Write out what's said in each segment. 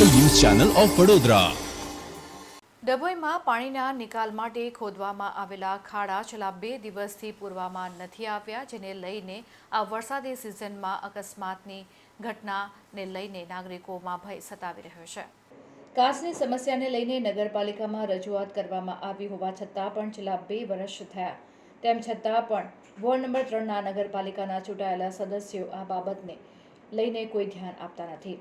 Channel of Vadodara. ડભોઈમાં પાણીના નિકાલ માટે ખોદવામાં આવેલા ખાડા છેલ્લા બે દિવસથી પૂરવામાં નથી આવ્યા જેને લઈને આ વરસાદી સિઝનમાં અકસ્માતની ઘટનાને લઈને નાગરિકોમાં ભય સતાવી રહ્યો છે. કાસની સમસ્યાને લઈને નગરપાલિકામાં રજૂઆત કરવામાં આવી હોવા છતાં પણ છેલ્લા બે વર્ષ થયા. તેમ છતાં પણ વોર્ડ નંબર ત્રણના નગરપાલિકાના ચૂંટાયેલા સદસ્યો આ બાબતને લઈને કોઈ ધ્યાન આપતા નથી.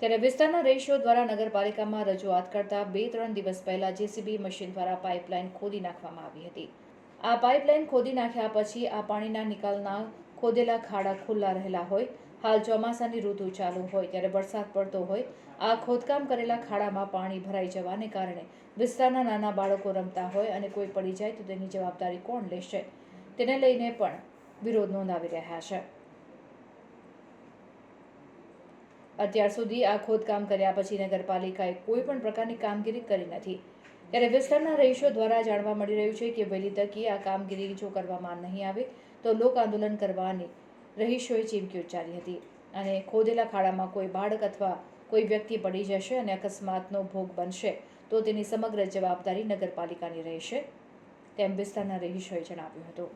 ત્યારે વિસ્તારના રહીશો દ્વારા નગરપાલિકામાં રજૂઆત કરતા બે ત્રણ દિવસ પહેલા જેસીબી મશીન દ્વારા પાઇપલાઇન ખોદી નાખવામાં આવી હતી. આ પાઇપલાઇન ખોદી નાખ્યા પછી આ પાણીના નિકાલના ખોદેલા ખાડા ખુલ્લા રહેલા હોય, હાલ ચોમાસાની ઋતુ ચાલુ હોય ત્યારે વરસાદ પડતો હોય, આ ખોદકામ કરેલા ખાડામાં પાણી ભરાઈ જવાને કારણે વિસ્તારના નાના બાળકો રમતા હોય અને કોઈ પડી જાય તો તેની જવાબદારી કોણ લેશે? તેને લઈને પણ વિરોધ નોંધાવી રહ્યા છે. અત્યાર સુધી આ ખોદકામ કર્યા પછી નગરપાલિકાએ કોઈ પણ પ્રકારની કામગીરી કરી નથી. ત્યારે વિસ્તારના રહીશો દ્વારા જાણવા મળી રહ્યું છે કે વહેલી તકે આ કામગીરી જો કરવામાં નહીં આવે, તો લોક આંદોલન કરવાની રહીશોએ ચીમકી ઉચ્ચારી હતી અને ખોદેલા ખાડામાં કોઈ બાળક અથવા કોઈ વ્યક્તિ પડી જશે અને અકસ્માતનો ભોગ બનશે, તો તેની સમગ્ર જવાબદારી નગરપાલિકાની રહેશે, તેમ વિસ્તારના રહીશોએ જણાવ્યું હતું.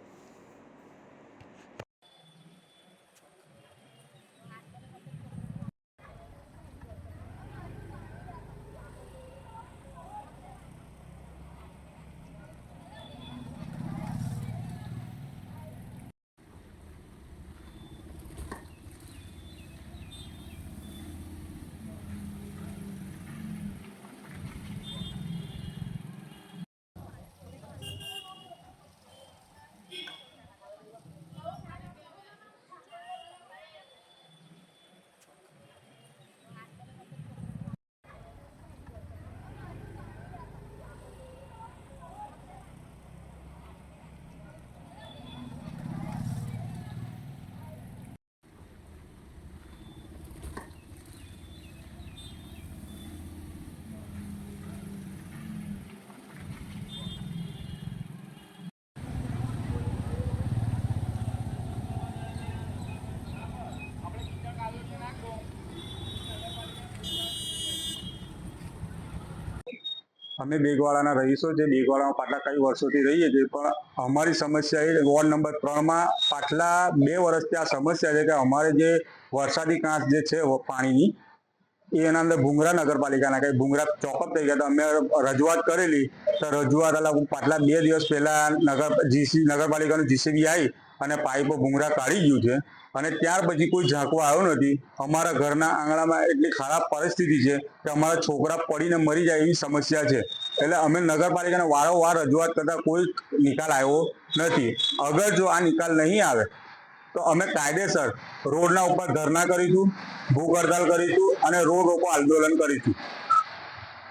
અમે બેગવાડાના રહીશો જે બેગવાડામાં પાટલા કઈ વર્ષોથી રહીએ છીએ, પણ અમારી સમસ્યા એ વોર્ડ નંબર ત્રણમાં પાછલા બે વર્ષથી આ સમસ્યા છે કે અમારે જે વરસાદી કાંસ જે છે પાણીની એના અંદર ભૂંગરા નગરપાલિકાના કઈ ભૂંગરા ચોકઅપ થઈ ગયા. તો અમે રજૂઆત કરેલી. તો રજૂઆત પાછલા બે દિવસ પહેલા નગર, જીસી, નગરપાલિકાનું જીસીબી આવી અને પાઇપો ભૂંગરા કાઢી ગયું છે. અને ત્યાર પછી કોઈ ઝાંકવા આવ્યો નથી. અમારા ઘરના આંગણામાં એટલી ખરાબ પરિસ્થિતિ છે કે અમારા છોકરા પડીને મરી જાય એવી સમસ્યા છે. એટલે અમે નગરપાલિકાને વારંવાર રજૂઆત કરતા કોઈ નિકાલ આવ્યો નથી. અગર જો આ નિકાલ નહીં આવે, તો અમે કાયદેસર રોડના ઉપર ધરના કરીશું ભૂખ હડતાલ કરીશું અને રોડ રોકો આંદોલન કરીશું.